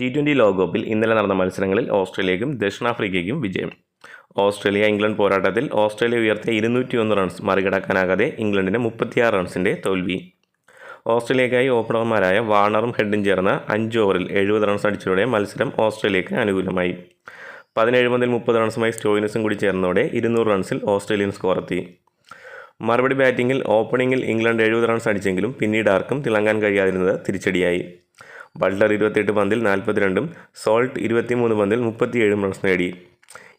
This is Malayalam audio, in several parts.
ടി ട്വന്റി ലോകകപ്പിൽ ഇന്നലെ നടന്ന മത്സരങ്ങളിൽ ഓസ്ട്രേലിയയ്ക്കും ദക്ഷിണാഫ്രിക്കയ്ക്കും വിജയം. ഓസ്ട്രേലിയ ഇംഗ്ലണ്ട് പോരാട്ടത്തിൽ ഓസ്ട്രേലിയ ഉയർത്തിയ ഇരുന്നൂറ്റി ഒന്ന് റൺസ് മറികടക്കാനാകാതെ ഇംഗ്ലണ്ടിന് മുപ്പത്തിയാറ് റൺസിന്റെ തോൽവി. ഓസ്ട്രേലിയക്കായി ഓപ്പണർമാരായ വാണറും ഹെഡും ചേർന്ന അഞ്ച് ഓവറിൽ എഴുപത് റൺസ് അടിച്ചതോടെ മത്സരം ഓസ്ട്രേലിയക്ക് അനുകൂലമായി. പതിനേഴ് മുതൽ മുപ്പത് റൺസുമായി സ്റ്റോയിനസും കൂടി ചേർന്നതോടെ ഇരുന്നൂറ് റൺസിൽ ഓസ്ട്രേലിയൻ സ്കോർ എത്തി. മറുപടി ബാറ്റിങ്ങിൽ ഓപ്പണിങ്ങിൽ ഇംഗ്ലണ്ട് എഴുപത് റൺസ് അടിച്ചെങ്കിലും പിന്നീട് ആർക്കും തിളങ്ങാൻ കഴിയാതിരുന്നത് തിരിച്ചടിയായി. ബട്ട്ലർ ഇരുപത്തിയെട്ട് പന്തിൽ നാൽപ്പത്തിരണ്ടും സോൾട്ട് ഇരുപത്തിമൂന്ന് പന്തിൽ മുപ്പത്തിയേഴും റൺസ് നേടി.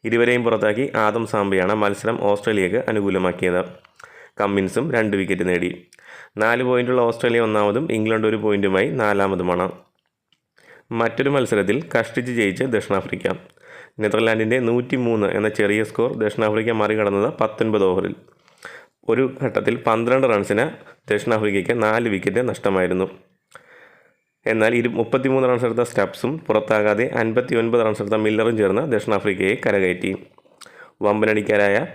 ഇരുവരെയും പുറത്താക്കി ആദം സാംബയാണ് മത്സരം ഓസ്ട്രേലിയക്ക് അനുകൂലമാക്കിയത്. കമ്മിൻസും രണ്ട് വിക്കറ്റ് നേടി. നാല് പോയിന്റുള്ള ഓസ്ട്രേലിയ ഒന്നാമതും ഇംഗ്ലണ്ട് ഒരു പോയിന്റുമായി നാലാമതുമാണ്. മറ്റൊരു മത്സരത്തിൽ കഷ്ടിച്ച് ജയിച്ച് ദക്ഷിണാഫ്രിക്ക. നെതർലാൻഡിന്റെ നൂറ്റി മൂന്ന് എന്ന ചെറിയ സ്കോർ ദക്ഷിണാഫ്രിക്ക മറികടന്നത് പത്തൊൻപത് ഓവറിൽ. ഒരു ഘട്ടത്തിൽ പന്ത്രണ്ട് റൺസിന് ദക്ഷിണാഫ്രിക്കയ്ക്ക് നാല് വിക്കറ്റ് നഷ്ടമായിരുന്നു. എന്നാൽ ഇരു മുപ്പത്തിമൂന്ന് റൺസ് എടുത്ത സ്റ്റബ്സും പുറത്താകാതെ അൻപത്തി ഒൻപത് റൺസ് എടുത്ത മില്ലറും ചേർന്ന് ദക്ഷിണാഫ്രിക്കയെ കരകയറ്റി. വമ്പനടിക്കാരായ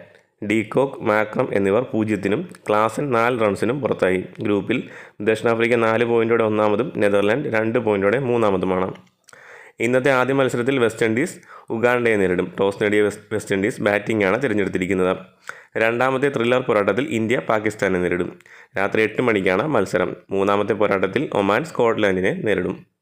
ഡീകോക്ക് മാക്രം എന്നിവർ പൂജ്യത്തിനും ക്ലാസൻ നാല് റൺസിനും പുറത്തായി. ഗ്രൂപ്പിൽ ദക്ഷിണാഫ്രിക്ക നാല് പോയിന്റോടെ ഒന്നാമതും നെതർലാൻഡ് രണ്ട് പോയിന്റോടെ മൂന്നാമതുമാണ്. ഇന്നത്തെ ആദ്യ മത്സരത്തിൽ വെസ്റ്റ് ഇൻഡീസ് ഉഗാണ്ടയെ നേരിടും. ടോസ് നേടിയ വെസ്റ്റ് ഇൻഡീസ് ബാറ്റിംഗാണ് തിരഞ്ഞെടുത്തിരിക്കുന്നത്. രണ്ടാമത്തെ ത്രില്ലർ പോരാട്ടത്തിൽ ഇന്ത്യ പാകിസ്ഥാനെ നേരിടും. രാത്രി എട്ട് മണിക്കാണ് മത്സരം. മൂന്നാമത്തെ പോരാട്ടത്തിൽ ഒമാൻ സ്കോട്ട്ലാൻഡിനെ നേരിടും.